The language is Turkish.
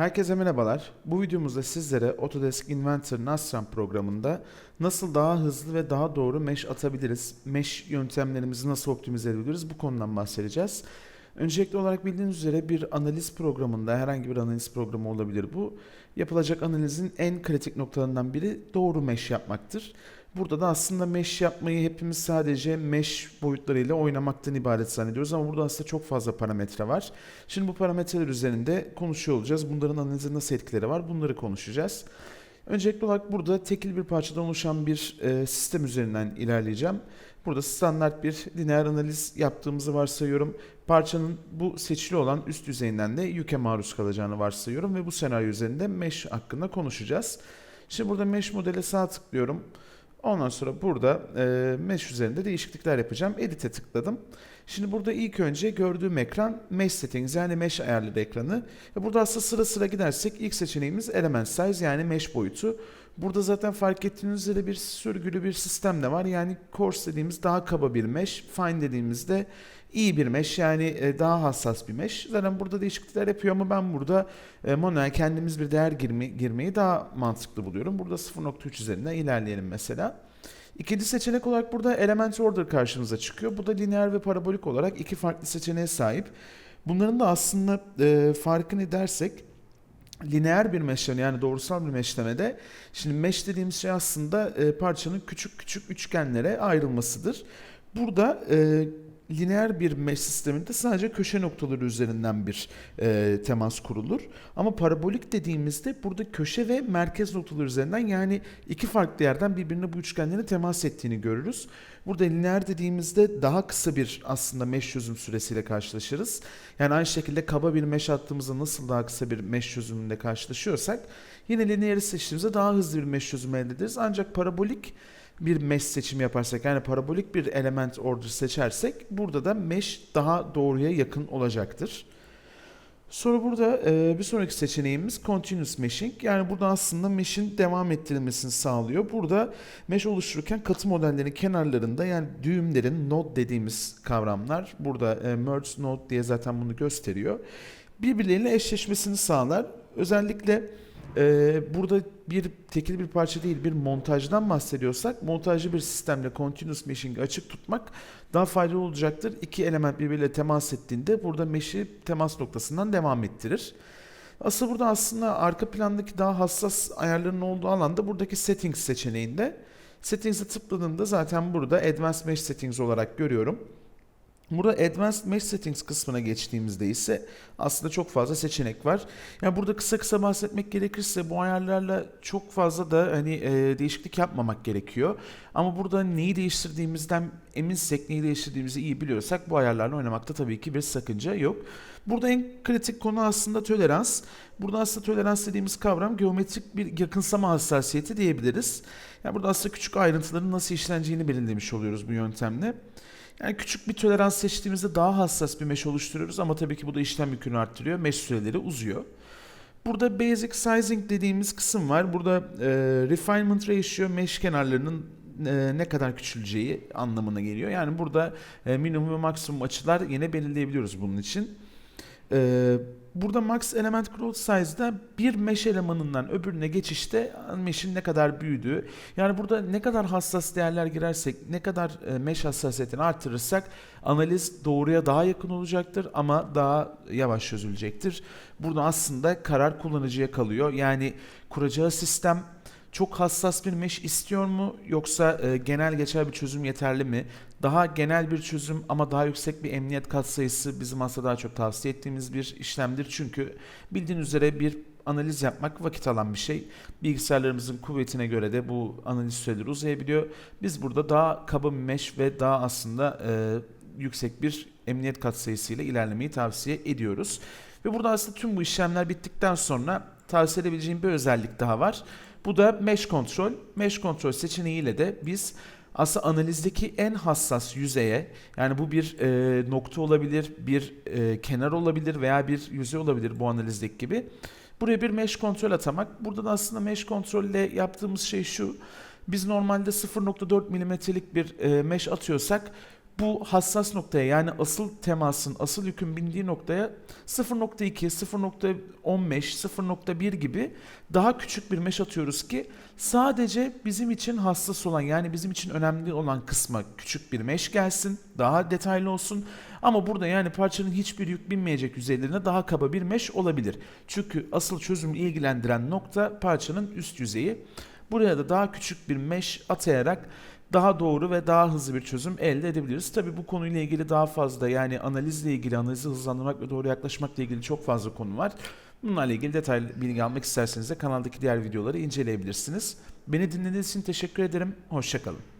Herkese merhabalar. Bu videomuzda sizlere Autodesk Inventor Nastran programında nasıl daha hızlı ve daha doğru mesh atabiliriz, mesh yöntemlerimizi nasıl optimize edebiliriz bu konudan bahsedeceğiz. Öncelikli olarak bildiğiniz üzere bir analiz programında herhangi bir analiz programı olabilir bu. Yapılacak analizin en kritik noktalarından biri doğru mesh yapmaktır. Burada da aslında mesh yapmayı hepimiz sadece mesh boyutlarıyla oynamaktan ibaret zannediyoruz ama burada aslında çok fazla parametre var. Şimdi bu parametreler üzerinde konuşuyor olacağız. Bunların analize nasıl etkileri var bunları konuşacağız. Öncelikli olarak burada tekil bir parçadan oluşan bir e, sistem üzerinden ilerleyeceğim. Burada standart bir lineer analiz yaptığımızı varsayıyorum. Parçanın bu seçili olan üst yüzeyinden de yüke maruz kalacağını varsayıyorum ve bu senaryo üzerinde mesh hakkında konuşacağız. Şimdi burada mesh modele sağ tıklıyorum. Ondan sonra burada e, mesh üzerinde değişiklikler yapacağım. Edit'e tıkladım. Şimdi burada ilk önce gördüğüm ekran Mesh Settings yani Mesh ayarları ekranı. Burada aslında sıra sıra gidersek ilk seçeneğimiz Element Size yani Mesh boyutu. Burada zaten fark ettiğiniz üzere bir sürgülü bir sistem de var. Yani Coarse dediğimiz daha kaba bir mesh, Fine dediğimizde iyi bir mesh yani e, daha hassas bir mesh. Zaten burada değişiklikler yapıyor ama ben burada e, manuel kendimiz bir değer girme, girmeyi daha mantıklı buluyorum. Burada 0.3 üzerinden ilerleyelim mesela. İkinci seçenek olarak burada element order karşımıza çıkıyor. Bu da lineer ve parabolik olarak iki farklı seçeneğe sahip. Bunların da aslında e, farkını dersek lineer bir meşleme yani doğrusal bir meşlemede şimdi mesh dediğimiz şey aslında e, parçanın küçük küçük üçgenlere ayrılmasıdır. Burada e, lineer bir mesh sisteminde sadece köşe noktaları üzerinden bir e, temas kurulur. Ama parabolik dediğimizde burada köşe ve merkez noktaları üzerinden yani iki farklı yerden birbirine bu üçgenlerin temas ettiğini görürüz. Burada lineer dediğimizde daha kısa bir aslında mesh çözüm süresiyle karşılaşırız. Yani aynı şekilde kaba bir mesh attığımızda nasıl daha kısa bir mesh çözümünde karşılaşıyorsak yine lineeri seçtiğimizde daha hızlı bir mesh çözümü elde ederiz. Ancak parabolik bir mesh seçimi yaparsak yani parabolik bir element order seçersek burada da mesh daha doğruya yakın olacaktır. Sonra burada e, bir sonraki seçeneğimiz continuous meshing. Yani burada aslında mesh'in devam ettirilmesini sağlıyor. Burada mesh oluştururken katı modellerin kenarlarında yani düğümlerin node dediğimiz kavramlar burada e, merge node diye zaten bunu gösteriyor. Birbirleriyle eşleşmesini sağlar. Özellikle ee, burada bir tekil bir parça değil bir montajdan bahsediyorsak montajlı bir sistemle continuous meshing'i açık tutmak daha faydalı olacaktır. İki element birbiriyle temas ettiğinde burada mesh'i temas noktasından devam ettirir. Asıl burada aslında arka plandaki daha hassas ayarların olduğu alanda buradaki settings seçeneğinde settings'e tıkladığımda zaten burada advanced mesh settings olarak görüyorum. Burada Advanced Mesh Settings kısmına geçtiğimizde ise aslında çok fazla seçenek var. Yani burada kısa kısa bahsetmek gerekirse bu ayarlarla çok fazla da hani e, değişiklik yapmamak gerekiyor. Ama burada neyi değiştirdiğimizden eminsek, neyi değiştirdiğimizi iyi biliyorsak bu ayarlarla oynamakta tabii ki bir sakınca yok. Burada en kritik konu aslında tolerans. Burada aslında tolerans dediğimiz kavram geometrik bir yakınsama hassasiyeti diyebiliriz. Yani burada aslında küçük ayrıntıların nasıl işleneceğini belirlemiş oluyoruz bu yöntemle. Yani küçük bir tolerans seçtiğimizde daha hassas bir mesh oluşturuyoruz ama tabii ki bu da işlem yükünü arttırıyor. Mesh süreleri uzuyor. Burada basic sizing dediğimiz kısım var. Burada e, refinement ratio mesh kenarlarının e, ne kadar küçüleceği anlamına geliyor. Yani burada e, minimum ve maksimum açılar yine belirleyebiliyoruz bunun için. E, burada max element growth size'da bir mesh elemanından öbürüne geçişte mesh'in ne kadar büyüdüğü. Yani burada ne kadar hassas değerler girersek, ne kadar e, mesh hassasiyetini artırırsak analiz doğruya daha yakın olacaktır ama daha yavaş çözülecektir. Burada aslında karar kullanıcıya kalıyor. Yani kuracağı sistem çok hassas bir mesh istiyor mu yoksa e, genel geçer bir çözüm yeterli mi? Daha genel bir çözüm ama daha yüksek bir emniyet katsayısı bizim aslında daha çok tavsiye ettiğimiz bir işlemdir. Çünkü bildiğin üzere bir analiz yapmak vakit alan bir şey. Bilgisayarlarımızın kuvvetine göre de bu analiz süreleri uzayabiliyor. Biz burada daha kaba bir mesh ve daha aslında e, yüksek bir emniyet katsayısıyla ilerlemeyi tavsiye ediyoruz. Ve burada aslında tüm bu işlemler bittikten sonra tavsiye edebileceğim bir özellik daha var. Bu da Mesh Control. Mesh Control seçeneğiyle de biz aslında analizdeki en hassas yüzeye yani bu bir e, nokta olabilir, bir e, kenar olabilir veya bir yüzey olabilir bu analizdeki gibi. Buraya bir mesh kontrol atamak. Burada da aslında mesh kontrol ile yaptığımız şey şu. Biz normalde 0.4 milimetrelik bir e, mesh atıyorsak bu hassas noktaya yani asıl temasın, asıl yükün bindiği noktaya 0.2, 0.15, 0.1 gibi daha küçük bir mesh atıyoruz ki sadece bizim için hassas olan yani bizim için önemli olan kısma küçük bir mesh gelsin. Daha detaylı olsun. Ama burada yani parçanın hiçbir yük binmeyecek yüzeylerine daha kaba bir mesh olabilir. Çünkü asıl çözümü ilgilendiren nokta parçanın üst yüzeyi. Buraya da daha küçük bir mesh atayarak daha doğru ve daha hızlı bir çözüm elde edebiliriz. Tabii bu konuyla ilgili daha fazla yani analizle ilgili, analizi hızlandırmak ve doğru yaklaşmakla ilgili çok fazla konu var. Bunlarla ilgili detaylı bilgi almak isterseniz de kanaldaki diğer videoları inceleyebilirsiniz. Beni dinlediğiniz için teşekkür ederim. Hoşçakalın.